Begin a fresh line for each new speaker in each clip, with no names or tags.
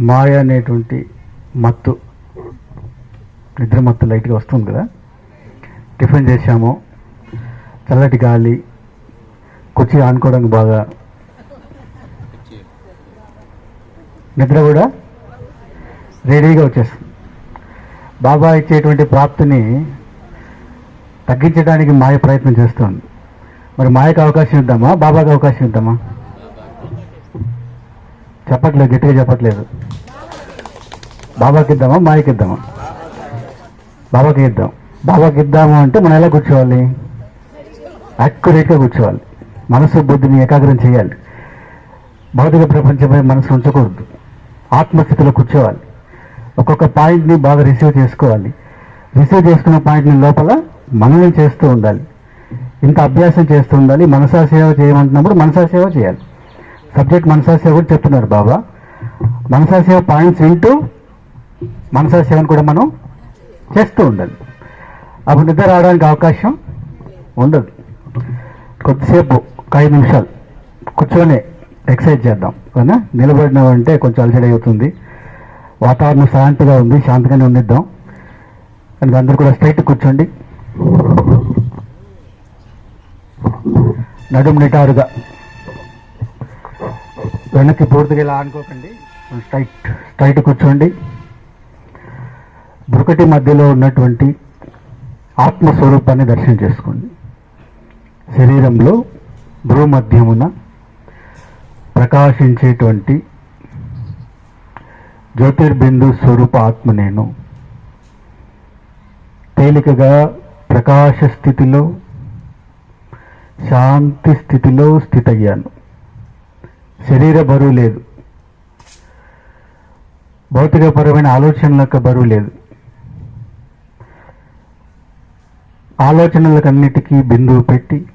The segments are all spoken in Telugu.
మాయ అనేటువంటి మత్తు నిద్ర మత్తు లైట్గా వస్తుంది కదా. టిఫిన్ చేశాము. చల్లటి గాలి కుర్చీ ఆనుకోవడానికి బాగా నిద్ర కూడా రెడీగా వచ్చేస్తుంది. బాబా ఇచ్చేటువంటి ప్రాప్తిని తగ్గించడానికి మాయ ప్రయత్నం చేస్తుంది. మరి మాయకు అవకాశం ఇద్దామా? బాబాకి అవకాశం ఇద్దామా? చెప్పట్లేదు గట్టిగా చెప్పట్లేదు. బాబాకి ఇద్దామా మాయకి ఇద్దామా బాబాకి ఇద్దాం బాబాకి ఇద్దాము అంటే మనం ఎలా కూర్చోవాలి? యాక్యురేట్గా కూర్చోవాలి. మనసు బుద్ధిని ఏకాగ్రం చేయాలి. భౌతిక ప్రపంచంపై మనసు ఉంచకూడదు. ఆత్మస్థితిలో కూర్చోవాలి. ఒక్కొక్క పాయింట్ని బాగా రిసీవ్ చేసుకోవాలి. రిసీవ్ చేసుకున్న పాయింట్ని లోపల మననం చేస్తూ ఉండాలి. ఇంత అభ్యాసం చేస్తూ ఉండాలి. మనసా సేవ చేయమంటున్నప్పుడు మనసా సేవ చేయాలి. సబ్జెక్ట్ మనసా సేవ కూడా చెప్తున్నారు బాబా? మనసా సేవ పాయింట్స్ వింటూ మనసా సేవను కూడా మనం చేస్తూ ఉండాలి. అప్పుడు నిద్ర రావడానికి అవకాశం ఉండదు. కొద్దిసేపు ఒక ఐదు నిమిషాలు కూర్చొని ఎక్సర్సైజ్ చేద్దాం. అవునా? నిలబడినామంటే కొంచెం అలసడి అవుతుంది. వాతావరణం శాంతిగా ఉంది శాంతిగానే ఉండిద్దాం. అండ్ అందరూ కూడా స్ట్రైట్ కూర్చోండి. నడుము నిటారుగా. వెనక్కి పూర్తిగా ఇలా అనుకోకండి స్ట్రైట్ స్ట్రైట్ కూర్చోండి. బ్రుకటి మధ్యలో ఉన్నటువంటి ఆత్మస్వరూపాన్ని దర్శనం చేసుకోండి. శరీరంలో భూమధ్యమున ప్రకాశించేటువంటి జ్యోతిర్బిందు స్వరూప ఆత్మ నేను తేలికగా ప్రకాశ స్థితిలో శాంతి స్థితిలో స్థితయ్యాను. శరీర బరువు లేదు. భౌతికపరమైన ఆలోచనలకు బరువు లేదు. ఆలోచనలకన్నిటికీ బిందువు పెట్టి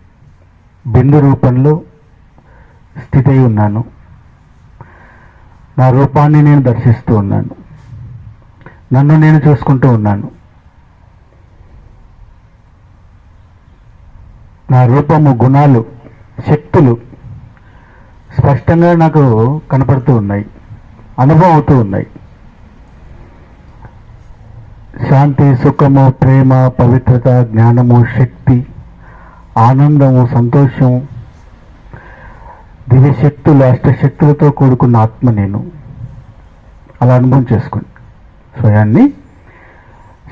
బిందు రూపంలో స్థితి అయి ఉన్నాను. నా రూపాన్ని నేను దర్శిస్తూ ఉన్నాను. నన్ను నేను చూసుకుంటూ ఉన్నాను. నా రూపము గుణాలు శక్తులు స్పష్టంగా నాకు కనపడుతూ ఉన్నాయి. అనుభవం అవుతూ ఉన్నాయి. శాంతి సుఖము ప్రేమ పవిత్రత జ్ఞానము శక్తి ఆనందము సంతోషం దివ్యశక్తులు అష్టశక్తులతో కూడుకున్న ఆత్మ నేను. అలా అనుభవం చేసుకోండి స్వయాన్ని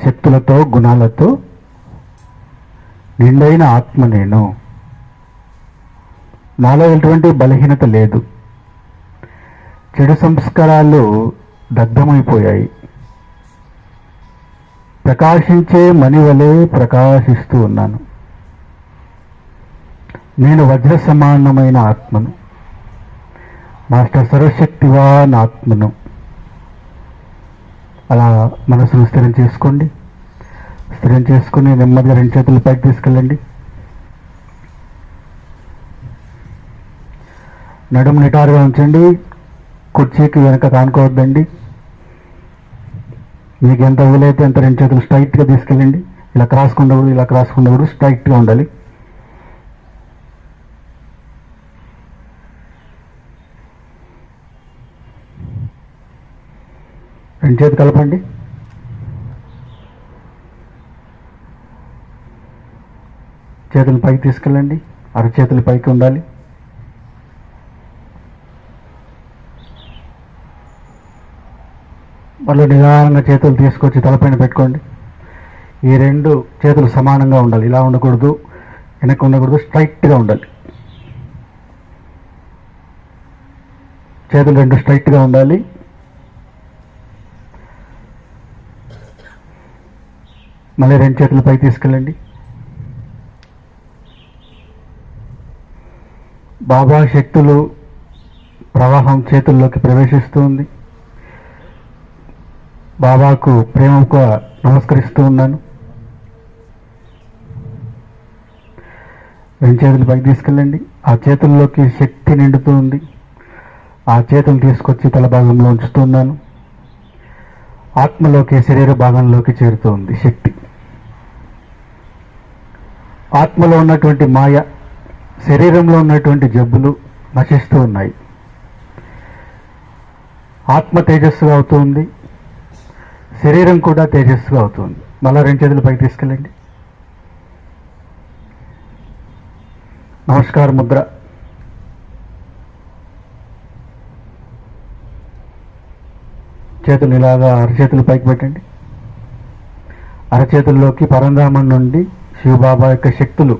శక్తులతో గుణాలతో నిండైన ఆత్మ నేను. నాలో ఎటువంటి బలహీనత లేదు. చెడు సంస్కారాలు దగ్ధమైపోయాయి. ప్రకాశించే మణివలే ప్రకాశిస్తూ ఉన్నాను. నేను వజ్ర సమానమైన ఆత్మను. మాస్టర్ సర్వశక్తివాన్ ఆత్మను అలా మనసును స్థిరం చేసుకోండి. స్థిరం చేసుకుని నెమ్మదిగా రెండు చేతులు పైకి తీసుకెళ్ళండి. నడుము నిటారుగా ఉంచండి. కుర్చీకి వెనక కానుకోవద్దండి. మీకు ఎంత వీలైతే అంత రెండు చేతులు స్ట్రైట్గా తీసుకెళ్ళండి. ఇలా క్రాసుకుండకూడదు ఇలా క్రాసుకుండకూడదు స్ట్రైట్గా ఉండాలి. రెండు చేతి కలపండి. చేతులు పైకి తీసుకెళ్ళండి. అరచేతులు పైకి ఉండాలి. మళ్ళీ నిదానంగా చేతులు తీసుకొచ్చి తలపైన పెట్టుకోండి. ఈ రెండు చేతులు సమానంగా ఉండాలి. ఇలా ఉండకూడదు వెనక్కి ఉండకూడదు స్ట్రైట్గా ఉండాలి. చేతులు రెండు స్ట్రైట్గా ఉండాలి. మళ్ళీ రెండు చేతులు పై తీసుకెళ్ళండి. బాబా శక్తులు ప్రవాహం చేతుల్లోకి ప్రవేశిస్తూ ఉంది. బాబాకు ప్రేమగా నమస్కరిస్తూ ఉన్నాను. రెండు చేతులు పైకి తీసుకెళ్ళండి. ఆ చేతుల్లోకి శక్తి నిండుతూ ఉంది. ఆ చేతులు తీసుకొచ్చి తల భాగంలో ఉంచుతున్నాను ఆత్మలోకి శరీర భాగంలోకి చేరుతూ ఉంది శక్తి. ఆత్మలో ఉన్నటువంటి మాయ శరీరంలో ఉన్నటువంటి జబ్బులు నశిస్తూ ఉన్నాయి. ఆత్మ తేజస్సుగా అవుతుంది శరీరం కూడా తేజస్సుగా అవుతుంది. మళ్ళా రెండు చేతులు పైకి తీసుకెళ్ళండి. నమస్కార ముద్ర. చేతులు ఇలాగా అరచేతులు పైకి పెట్టండి. అరచేతుల్లోకి పరంధామం నుండి శివబాబా యొక్క శక్తులు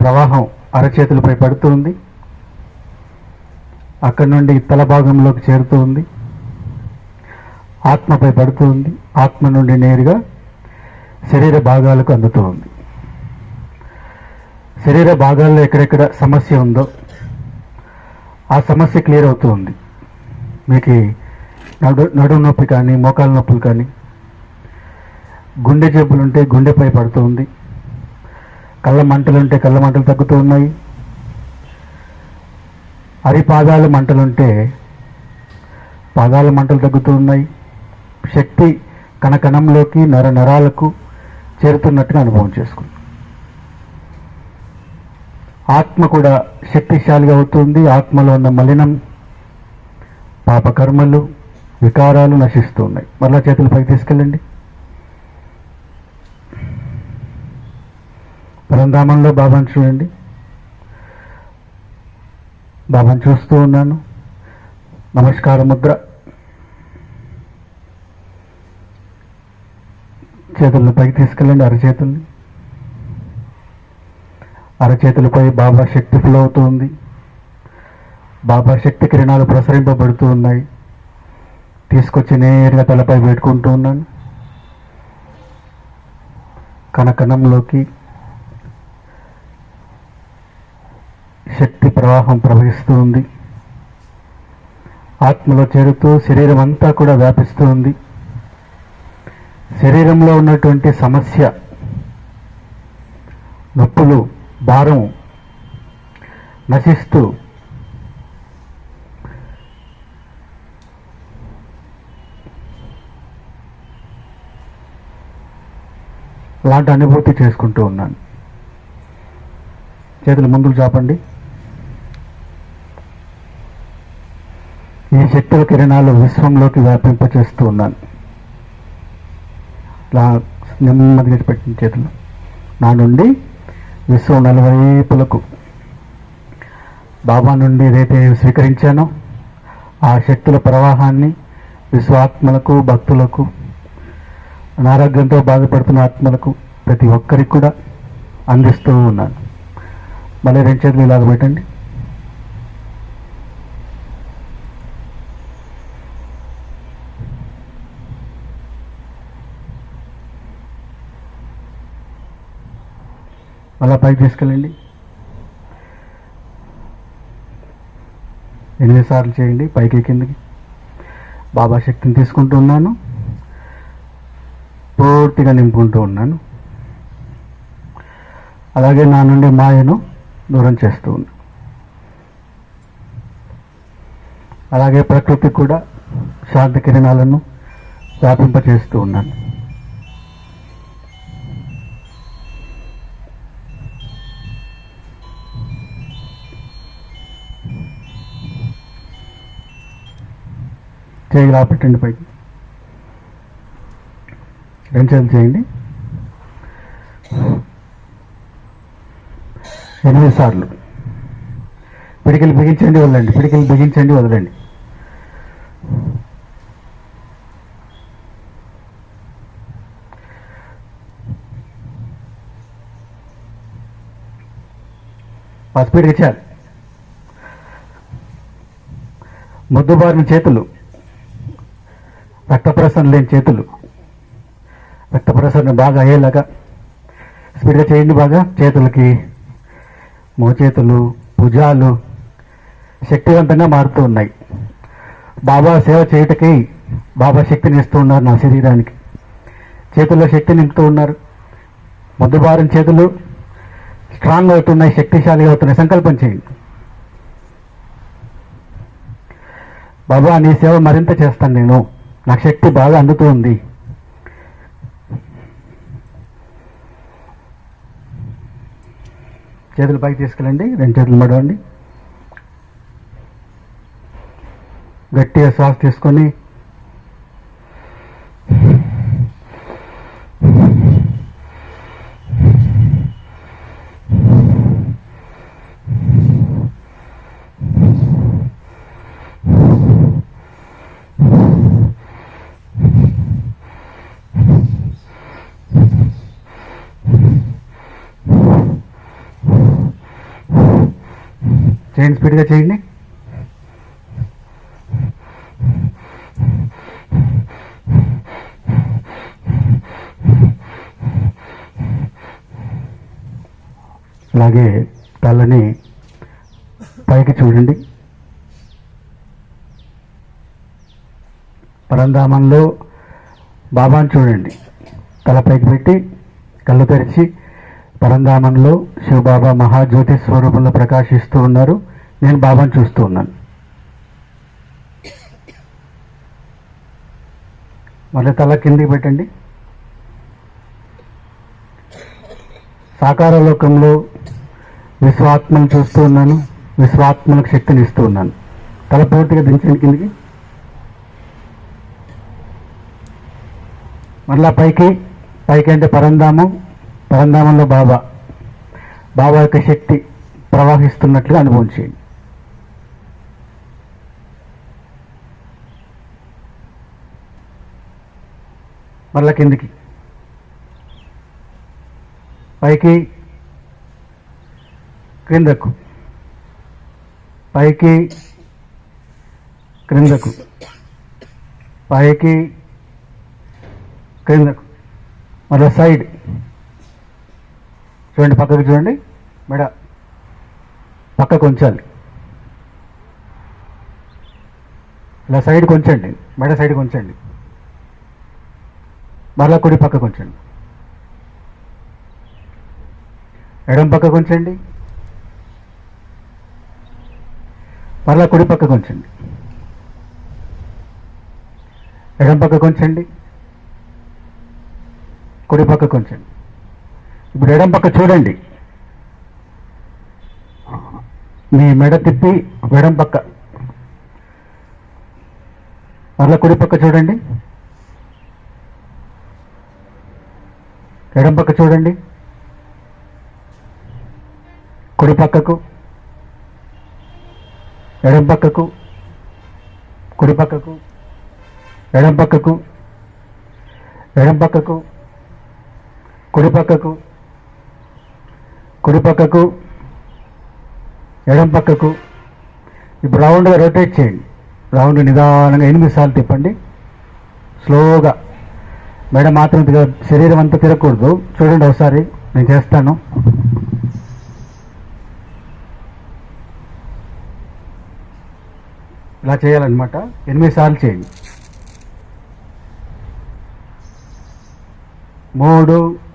ప్రవాహం అరచేతులపై పడుతుంది అక్కడి నుండి తల భాగంలోకి చేరుతూ ఉంది. ఆత్మపై పడుతూ ఉంది. ఆత్మ నుండి నేరుగా శరీర భాగాలకు అందుతూ ఉంది. శరీర భాగాల్లో ఎక్కడెక్కడ సమస్య ఉందో ఆ సమస్య క్లియర్ అవుతూ ఉంది. మీకు నడు నడుము నొప్పి కానీ మోకాల నొప్పులు కానీ గుండె జబ్బులు ఉంటే గుండెపై పడుతూ ఉంది. కళ్ళ మంటలుంటే కళ్ళ మంటలు తగ్గుతూ ఉన్నాయి. అరి పాదాల మంటలుంటే పాదాల మంటలు తగ్గుతూ ఉన్నాయి. శక్తి కణకణంలోకి నర నరాలకు చేరుతున్నట్టుగా అనుభవం చేసుకుంది. ఆత్మ కూడా శక్తిశాలిగా అవుతుంది. ఆత్మలో ఉన్న మలినం పాపకర్మలు వికారాలు నశిస్తూ ఉన్నాయి మరలా చేతులు పైకి తీసుకెళ్ళండి. బృందామంలో బాబాను చూడండి. బాబాను చూస్తూ ఉన్నాను. నమస్కార ముద్ర చేతులను పైకి తీసుకెళ్ళండి అరచేతుల్ని. అరచేతులపై బాబా శక్తి ఫ్లో అవుతుంది. బాబా శక్తి కిరణాలు ప్రసరింపబడుతూ ఉన్నాయి. తీసుకొచ్చి నేరుగా తలపై పెట్టుకుంటూ ఉన్నాను. కనకణంలోకి శక్తి ప్రవాహం ప్రవహిస్తూ ఉంది ఆత్మలో చేరుతూ శరీరం అంతా కూడా వ్యాపిస్తూ ఉంది శరీరంలో ఉన్నటువంటి సమస్య నొప్పులు భారం నశిస్తూ లాంటి అనుభూతి చేసుకుంటూ ఉన్నాను. చేతులు ముందుకు చాపండి. ఈ శక్తుల కిరణాలు విశ్వంలోకి వ్యాపింపచేస్తూ ఉన్నాను. ఇలా నెమ్మదిగా పెట్టిన చేతులు. నా నుండి విశ్వం నలువైపులకు బాబా నుండి ఏదైతే నేను స్వీకరించానో. ఆ శక్తుల ప్రవాహాన్ని విశ్వాత్మలకు భక్తులకు అనారోగ్యంతో బాధపడుతున్న ఆత్మలకు ప్రతి ఒక్కరికి కూడా అందిస్తూ ఉన్నాను. మళ్ళీ రెండు చేతులు ఇలాగ పెట్టండి. మళ్ళా పైకి తీసుకెళ్ళండి. ఎనిమిది సార్లు చేయండి పైకి కిందకి. బాబా శక్తిని తీసుకుంటూ ఉన్నాను. పూర్తిగా నింపుకుంటూ ఉన్నాను. అలాగే నా నుండి మాయను దూరం చేస్తూ ఉన్నాను అలాగే ప్రకృతి కూడా శాంతి కిరణాలను వ్యాపింపచేస్తూ ఉన్నాను. చేయి పెట్టండి పైకి. రెండు చేతులు చేయండి. ఎనిమిది సార్లు. పిడికిలు బిగించండి వదలండి. పిడికిలు బిగించండి వదలండి. పసిపిడికి చాలు ముద్దుబారిన చేతులు. రక్త ప్రసరణ లేని చేతులు. రక్త ప్రసరణ బాగా అయ్యేలాగా స్పీడ్గా చేయండి బాగా. చేతులకి మోచేతులు భుజాలు శక్తివంతంగా మారుతూ ఉన్నాయి. బాబా సేవ చేయుటకి బాబా శక్తిని ఇస్తూ ఉన్నారు నా శరీరానికి. చేతుల్లో శక్తి నింపుతూ ఉన్నారు. ముద్దుబారిన చేతులు స్ట్రాంగ్ అవుతున్నాయి శక్తిశాలి అవుతున్నాయి. సంకల్పం చేయండి. బాబా నీ సేవ మరింత చేస్తాను నేను. నాకు శక్తి బాగా అందుతూ ఉంది చేతులు పైకి తీసుకెళ్ళండి రెండు చేతులు మడవండి. గట్టిగా శ్వాస తీసుకొని చేయండి స్పీడ్గా చేయండి. అలాగే తలని పైకి చూడండి. పరంధామంలో బాబాను చూడండి. తల పైకి పెట్టి కళ్ళు తెరిచి పరంధామంలో శివబాబా మహాజ్యోతి స్వరూపంలో ప్రకాశిస్తూ ఉన్నారు. నేను బాబాను చూస్తూ ఉన్నాను. మళ్ళీ తల కిందికి పెట్టండి. సాకార లోకంలో విశ్వాత్మను చూస్తూ ఉన్నాను. విశ్వాత్మలకు శక్తిని ఇస్తూ ఉన్నాను. తల పూర్తిగా దించండి కిందికి. మళ్ళా పైకి పైకి అంటే పరంధామం. పరంధామంలో బాబా. బాబా యొక్క శక్తి ప్రవహిస్తున్నట్లుగా అనుభవం చేయండి. మళ్ళా కిందికి పైకి క్రిందకు. పైకి క్రిందకు. పైకి క్రిందకు. మరల సైడ్. చూడండి పక్కకు చూడండి. మెడ పక్కకు ఉంచాలి. ఇలా సైడ్కి ఉంచండి. మెడ సైడ్కి ఉంచండి. మరలా కుడి పక్కకు ఉంచండి. ఎడం పక్కకు ఉంచండి. మరలా కుడి పక్కకు ఉంచండి. ఎడం పక్కకు ఉంచండి. కుడి పక్కకు ఉంచండి. ఇప్పుడు ఎడం పక్క చూడండి. మీ మెడ తిప్పి ఎడం పక్క. మరలా కుడి పక్క చూడండి. ఎడం పక్క చూడండి. కుడి పక్కకు. ఎడం పక్కకు. కుడి పక్కకు. ఎడం పక్కకు. ఎడం పక్కకు. కుడి పక్కకు. కుడి పక్కకు ఎడం పక్కకు. ఇప్పుడు రౌండ్గా రొటేట్ చేయండి. రౌండ్ నిదానంగా ఎనిమిది సార్లు తిప్పండి. స్లోగా. మెడ మాత్రం శరీరం అంతా తిరగకూడదు. చూడండి ఒకసారి నేను చేస్తాను. ఇలా చేయాలన్నమాట. ఎనిమిది సార్లు చేయండి. మూడు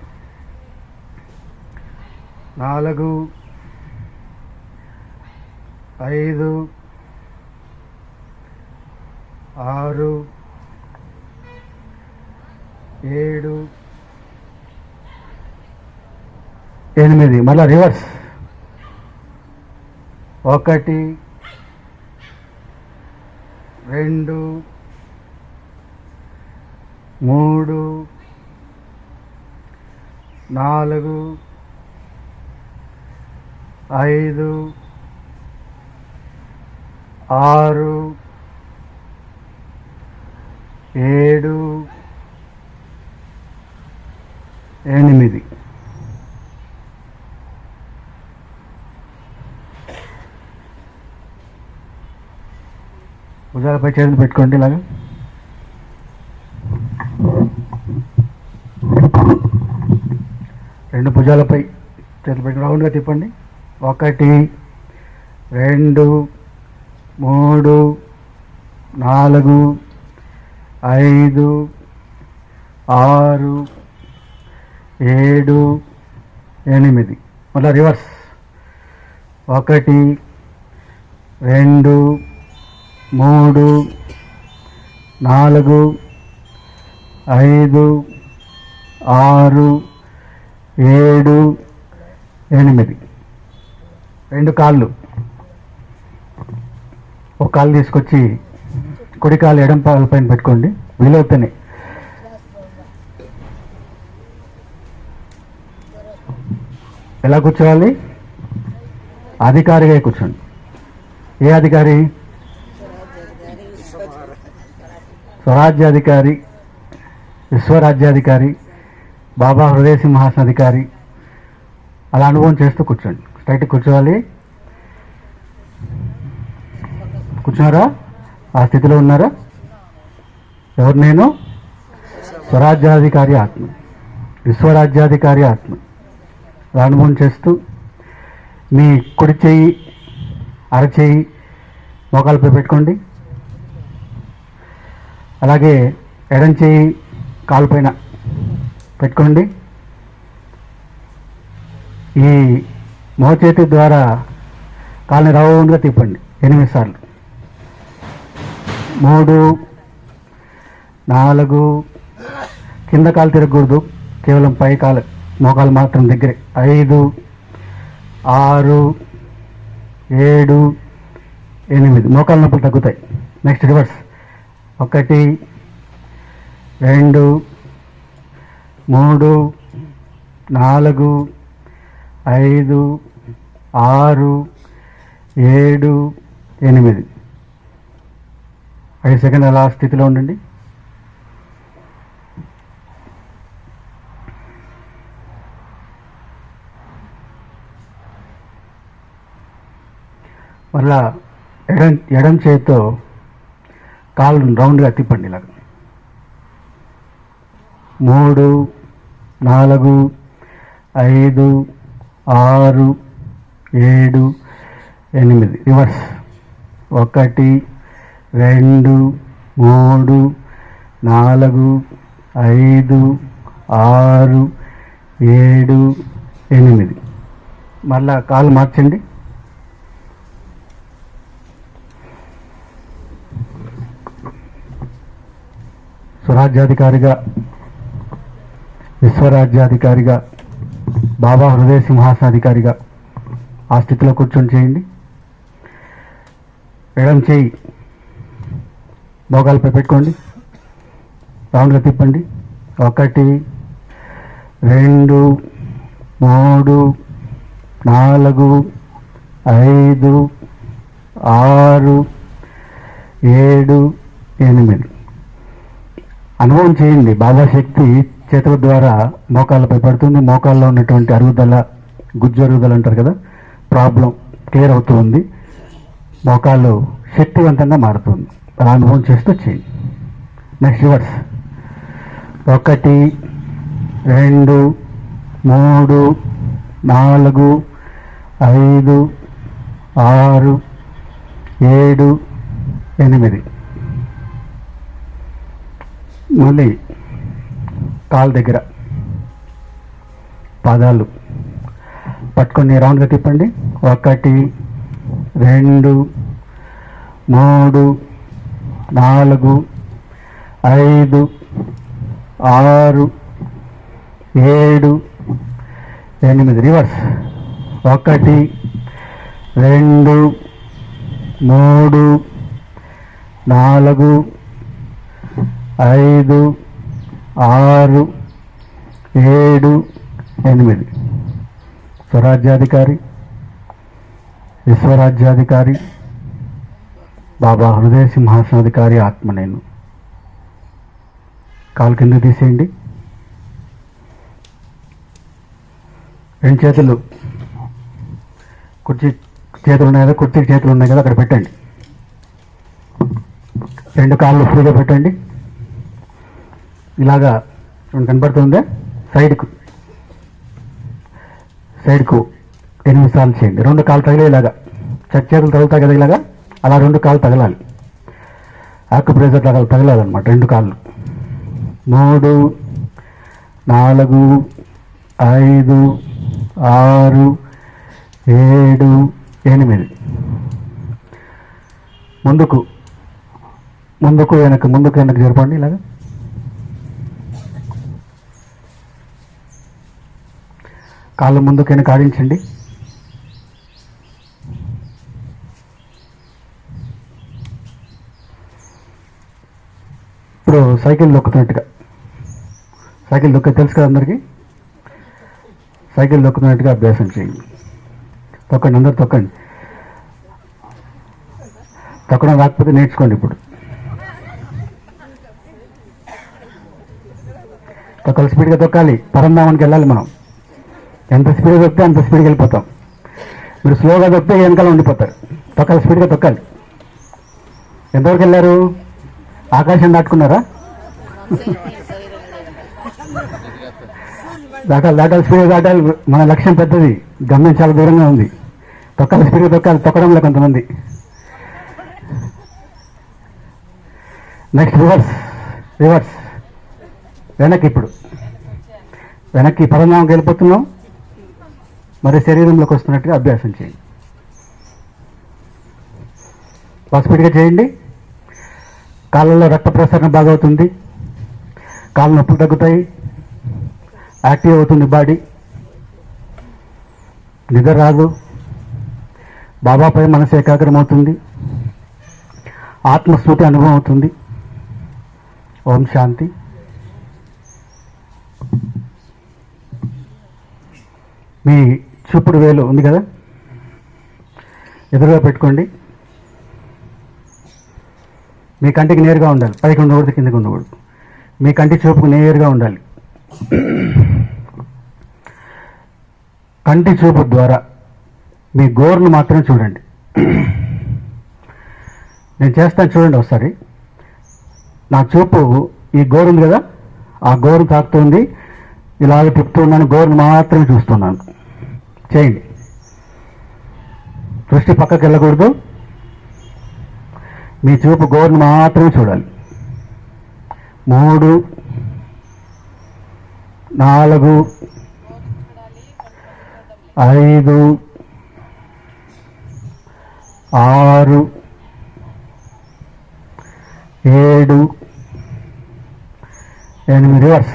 నాలుగు ఐదు ఆరు ఏడు ఎనిమిది. మళ్ళా రివర్స్. ఒకటి రెండు మూడు నాలుగు ఐదు ఆరు ఏడు ఎనిమిది. భుజాలపై చేతులు పెట్టుకోండి ఇలాగా. రెండు భుజాలపై చేతులు పెట్టుకుని రౌండ్గా తిప్పండి. ఒకటి రెండు మూడు నాలుగు ఐదు ఆరు ఏడు ఎనిమిది. మళ్ళీ రివర్స్. ఒకటి రెండు మూడు నాలుగు ఐదు ఆరు ఏడు ఎనిమిది. రెండు కాళ్ళు. ఒక కాళ్ళు తీసుకొచ్చి కుడి కాలు ఎడం పాల పైన పెట్టుకోండి. వీలవుతానే ఎలా కూర్చోవాలి? అధికారిగా కూర్చోండి. ఏ అధికారి? స్వరాజ్యాధికారి విశ్వరాజ్యాధికారి బాబా హృదయ సింహాసనాధికారి అలా అనుభవం చేస్తూ కూర్చోండి. స్ట్రైట్ కూర్చోవాలి. కూర్చున్నారా? ఆ స్థితిలో ఉన్నారా? ఎవరు నేను? స్వరాజ్యాధికారి ఆత్మ. విశ్వరాజ్యాధికారి ఆత్మ. అనుభవం చేస్తూ మీ కుడి చేయి అరచేయి మోకాలపై పెట్టుకోండి. అలాగే ఎడం చేయి కాలుపైన పెట్టుకోండి. ఈ మోచేతి ద్వారా కాలుని రౌండ్గా తిప్పండి. ఎనిమిది సార్లు. మూడు నాలుగు కింద కాలు తిరగకూడదు. కేవలం పై కాలు మోకాలు మాత్రం దగ్గరే. ఐదు ఆరు ఏడు ఎనిమిది. మోకాలు నొప్పులు తగ్గుతాయి. నెక్స్ట్ రివర్స్ ఒకటి రెండు మూడు నాలుగు ఐదు ఆరు ఏడు ఎనిమిది. ఐదు సెకండ్ అలా స్థితిలో ఉండండి. మళ్ళా ఎడం ఎడం చేతితో కాళ్ళు రౌండ్గా తిప్పండి ఇలాగ. మూడు నాలుగు ఐదు ఆరు ఏడు ఎనిమిది. రివర్స్. ఒకటి రెండు మూడు నాలుగు ఐదు ఆరు ఏడు ఎనిమిది. మళ్ళా కాలు మార్చండి. స్వరాజ్యాధికారిగా విశ్వరాజ్యాధికారిగా బాబా హృదయ సింహాసనాధికారిగా ఆ స్థితిలో కూర్చొని చేయండి. ఎడం చేయి భోగాలపై పెట్టుకోండి. రౌండ్గా తిప్పండి. ఒకటి రెండు మూడు నాలుగు ఐదు ఆరు ఏడు ఎనిమిది. అనుభవం చేయండి. బాబా శక్తి చేతుల ద్వారా మోకాళ్ళపై పడుతుంది. మోకాళ్ళలో ఉన్నటువంటి అరుగుదల గుజ్జు అరుగుదల అంటారు కదా ప్రాబ్లం క్లియర్ అవుతూ ఉంది. మోకాళ్ళు శక్తివంతంగా మారుతుంది. అలా అనుభవం చేస్తూ చేయండి. నెక్స్ట్ రివర్స్ ఒకటి రెండు మూడు నాలుగు ఐదు ఆరు ఏడు ఎనిమిది. మళ్ళీ కాలు దగ్గర. పాదాలు. పట్టుకొని రౌండ్గా తిప్పండి. ఒకటి రెండు మూడు నాలుగు ఐదు ఆరు ఏడు ఎనిమిది. రివర్స్. ఒకటి రెండు మూడు నాలుగు ఐదు ఆరు ఏడు ఎనిమిది. స్వరాజ్యాధికారి విశ్వరాజ్యాధికారి బాబా హృదయ సింహాసనాధికారి ఆత్మ నేను. కాలు కింద తీసేయండి. రెండు చేతులు. కుర్చీ చేతులు ఉన్నాయి కదా కుర్చీ చేతులు ఉన్నాయి కదా అక్కడ పెట్టండి. రెండు కాళ్ళు ఫ్రీగా పెట్టండి. ఇలాగా చూడండి సైడ్కు సైడ్కు ఎనిమిది సార్లు చేయండి. రెండు కాళ్ళు తగిలే ఇలాగా. చెక్ చేతులు తగులుతాయి కదా ఇలాగా? అలా రెండు కాళ్ళు తగలాలి. ఆకు ప్రెజర్ తగల తగలాలన్నమాట రెండు కాళ్ళు. మూడు నాలుగు ఐదు ఆరు ఏడు ఎనిమిది. ముందుకు ముందుకు వెనక ముందుకు వెనక్కి జరపండి ఇలాగా. కాళ్ళు ముందుకు కాడించండి ఇప్పుడు సైకిల్ దొక్కుతున్నట్టుగా. సైకిల్ దొక్కే తెలుసు కదా అందరికీ? సైకిల్ దొక్కుతున్నట్టుగా అభ్యాసం చేయండి. తొక్కండి అందరు తొక్కండి. తొక్కడం రాకపోతే నేర్చుకోండి ఇప్పుడు. తొక్కలు స్పీడ్గా తొక్కాలి. పరంధామానికి వెళ్ళాలి మనం. ఎంత స్పీడ్గా తొక్కితే అంత స్పీడ్కి వెళ్ళిపోతాం. మీరు స్లోగా తొక్కితే వెనకాల ఉండిపోతారు. తొక్కాలి స్పీడ్గా తొక్కాలి. ఎంతవరకు వెళ్ళారు? ఆకాశం దాటుకున్నారా? దాటాలి దాటాలి స్పీడ్గా దాటాలి. మన లక్ష్యం పెద్దది. గమ్యం చాలా దూరంగా ఉంది. తొక్కాలి స్పీడ్గా తొక్కాలి. తొక్కడంలో కొంతమంది. నెక్స్ట్ రివర్స్ రివర్స్ వెనక్కి ఇప్పుడు. వెనక్కి పదనామకి వెళ్ళిపోతున్నాం. మరి శరీరంలోకి వస్తున్నట్టుగా అభ్యాసం చేయండి. పసిపిడిగా చేయండి. కాళ్ళలో రక్త ప్రసరణ బాగా అవుతుంది కాళ్ళ నొప్పులు తగ్గుతాయి. యాక్టివ్ అవుతుంది బాడీ. నిద్ర రాదు. బాబాపై మనసు ఏకాగ్రం అవుతుంది ఆత్మస్మృతి అనుభవం అవుతుంది. ఓం శాంతి. మీ చూపుడు వేలు ఉంది కదా? ఎదురుగా పెట్టుకోండి. మీ కంటికి నేరుగా ఉండాలి. పైకి ఉండకూడదు కిందకి ఉండకూడదు. మీ కంటి చూపుకు నేరుగా ఉండాలి. కంటి చూపు ద్వారా మీ గోరును మాత్రమే చూడండి. నేను చేస్తాను చూడండి ఒకసారి. నా చూపు ఈ గోరు ఉంది కదా? ఆ గోరు తాకుతుంది. ఇలాగ తిప్పుతున్నాను గోరును మాత్రమే చూస్తున్నాను. చేయండి. దృష్టి పక్కకి వెళ్ళకూడదు. మీ చూపు గోరును మాత్రమే చూడాలి. మూడు నాలుగు ఐదు ఆరు ఏడు ఎనిమిది రివర్స్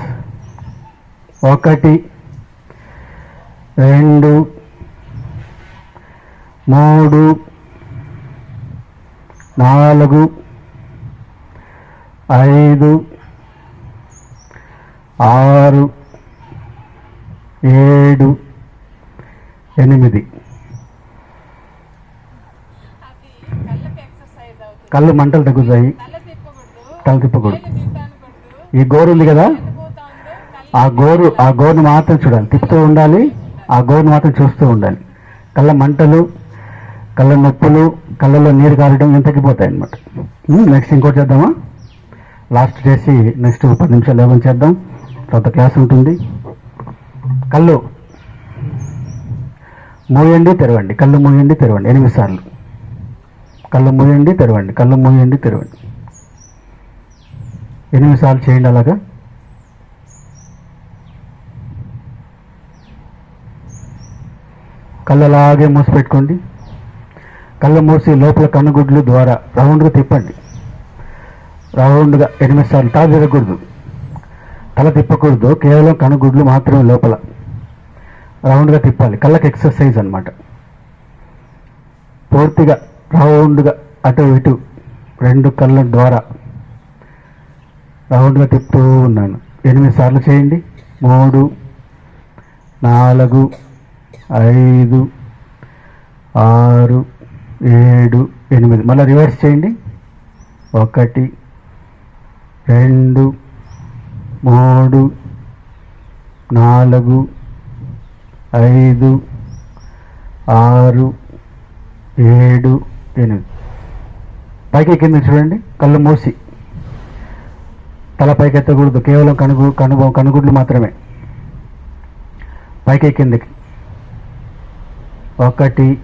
ఒకటి రెండు మూడు నాలుగు ఐదు ఆరు ఏడు ఎనిమిది. కళ్ళు మంటలు తగ్గుతాయి.
తల తిప్పకూడదు.
ఈ గోరు ఉంది కదా? ఆ గోరు ఆ గోరును మాత్రం చూడాలి. తిప్పుతూ ఉండాలి. ఆ గోవును మాత్రం చూస్తూ ఉండాలి. కళ్ళ మంటలు కళ్ళ నొప్పులు కళ్ళలో నీరు కారడం ఇవి తగ్గిపోతాయి అనమాట నెక్స్ట్ ఇంకోటి చేద్దామా? లాస్ట్ చేసి నెక్స్ట్ పది నిమిషాలు ఏమని చేద్దాం. తర్వాత క్లాస్ ఉంటుంది. కళ్ళు మూయండి తెరవండి. కళ్ళు మూయండి తెరవండి. ఎనిమిది సార్లు. కళ్ళు మూయండి తెరవండి. కళ్ళు మూయండి తెరవండి. ఎనిమిది సార్లు చేయండి అలాగా? కళ్ళు అలాగే మూసి పెట్టుకోండి కళ్ళు మూసి లోపల కన్నుగుడ్లు ద్వారా రౌండ్గా తిప్పండి. రౌండ్గా ఎనిమిది సార్లు తల తిరగకూడదు. తల తిప్పకూడదు. కేవలం కనుగుడ్లు మాత్రమే లోపల. రౌండ్గా తిప్పాలి. కళ్ళకి ఎక్సర్సైజ్ అనమాట పూర్తిగా రౌండ్గా అటు ఇటు రెండు కళ్ళ ద్వారా రౌండ్గా తిప్పుతూ ఉన్నాను. ఎనిమిది సార్లు చేయండి. మూడు నాలుగు ఐదు ఆరు ఏడు ఎనిమిది. మళ్ళీ రివర్స్ చేయండి. ఒకటి రెండు మూడు నాలుగు ఐదు ఆరు ఏడు ఎనిమిది. పైకి కింద చూడండి. కళ్ళు మూసి. తల పైకి ఎత్తకూడదు కేవలం కనుగు కనుగు కనుగుడ్లు మాత్రమే. పైకి కిందకి. ఒకటి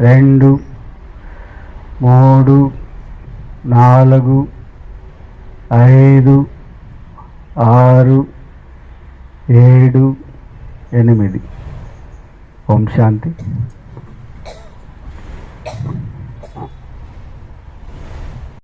రెండు మూడు నాలుగు ఐదు ఆరు ఏడు ఎనిమిది. ఓం శాంతి.